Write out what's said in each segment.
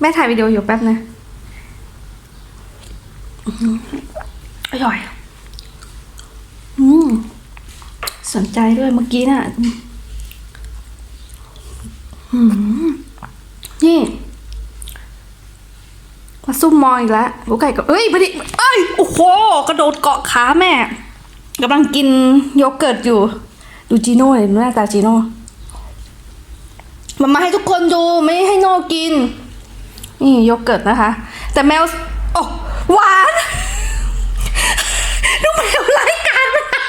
แม่ถ่ายวิดีโออยู่แป๊บนะอื้อหืออร่อย อืม สนใจด้วยเมื่อกี้น่ะนี่มาซุ่มมองอีกแล้วกูไก่ก็เอ้ยพอดีเอ้ย โอ้โห กระโดดเกาะขาแม่กำลังกินโยเกิร์ตอยู่ ดูจีโน่เลยหน้าตาจีโน่มันมาให้ทุกคนดู ไม่ให้โน่กิน นี่โยเกิร์ตนะคะ แต่แมวโอ้หวานดูแมวไร้การมันเอา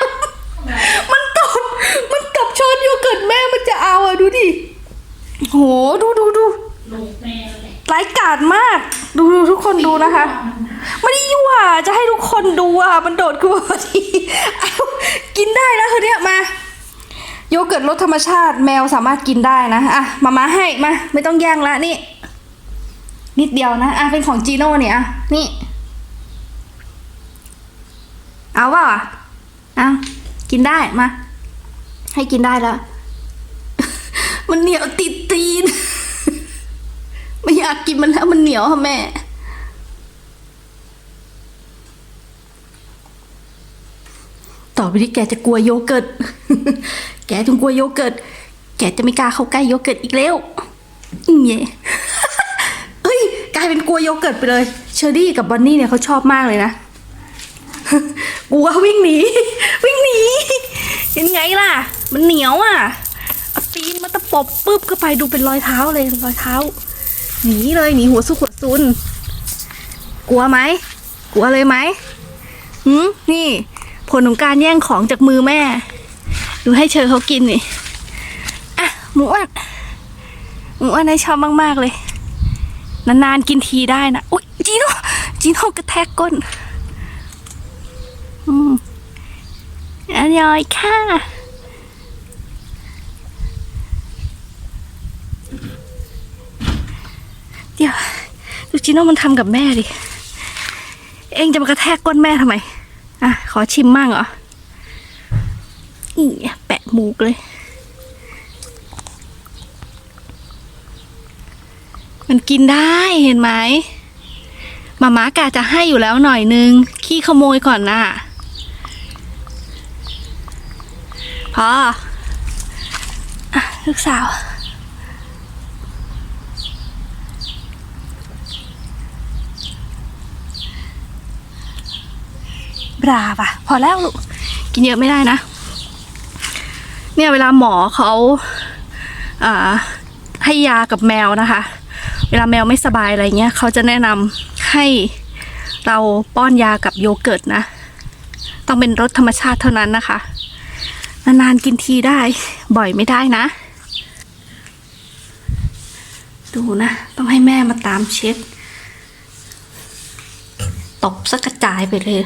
มันตบมันตบช้อนโยเกิร์ตแม่มันจะเอาอะดูดิโหดูดูดูลูกแม่เลยไร้กาดมาก ดูดูทุกคนดูนะคะไม่ได้ยั่วจะให้ทุกคนดูอะมันโดดขึ้นมาพอดีเอากินได้แล้วเธอเนี่ยมาโยเกิร์ตรสธรรมชาติแมวสามารถกินได้นะ อะ มามาให้มา ไม่ต้องแย่งละนี่ นิดเดียวนะอะเป็นของจีโน่เนี่ยอะนี่ เอาเปล่าอะกินได้มา ให้กินได้แล้ว มันเหนียวติดตีน ไม่อยากกินมันแล้วมันเหนียวค่ะแม่ต่อไปนี้แกจะกลัวโยเกิร์ต แกจงกลัวโยเกิร์ต แกจะไม่กล้าเข้าใกล้โยเกิร์ตอีกแล้วอืมเย่เฮ้ย ลายเป็นกลัวโยเกิร์ตไปเลย เชอรี่กับบอนนี่เนี่ยเขาชอบมากเลยนะกลัววิ่งหนี วิ่งหนียังไงล่ะ มันเหนียวอะเอาตีนมาตะปบปุ๊บเข้าไปดูเป็นรอยเท้าเลยรอยเท้าหนีเลยหนีหัวซุกหัวซุน กลัวไหมกลัวเลยไหมหืมนี่ ผลของการแย่งของจากมือแม่ ดูให้เชอเขากินนี่อะหมูอ้วนหมูอ้วนให้ชอบมาก ๆ เลย นานๆกินทีได้นะอุ้ยจีโน่จีโน่กระแทกก้น อืมอร่อยค่ะเดี๋ยวดูจิโน่มันทำกับแม่ดิ เองจะมากระแทกก้นแม่ทำไม อะ ขอชิมมั่งเหรออีแปะหมูกเลย มันกินได้เห็นไหมมาม่ากาจะให้อยู่แล้วหน่อยนึง ขี้ขโมยก่อนน่ะพออะลูกสาว บราป่ะพอแล้วลูก กินเยอะไม่ได้นะ เนี่ยเวลาหมอเขาอ่าให้ยากับแมวนะคะ เวลาแมวไม่สบายอะไรเงี้ยเขาจะแนะนำให้เราป้อนยากับโยเกิร์ตนะ ต้องเป็นรสธรรมชาติเท่านั้นนะคะ นานๆกินทีได้ บ่อยไม่ได้นะ ดูนะ ต้องให้แม่มาตามเช็ด ตบสักกระจายไปเลย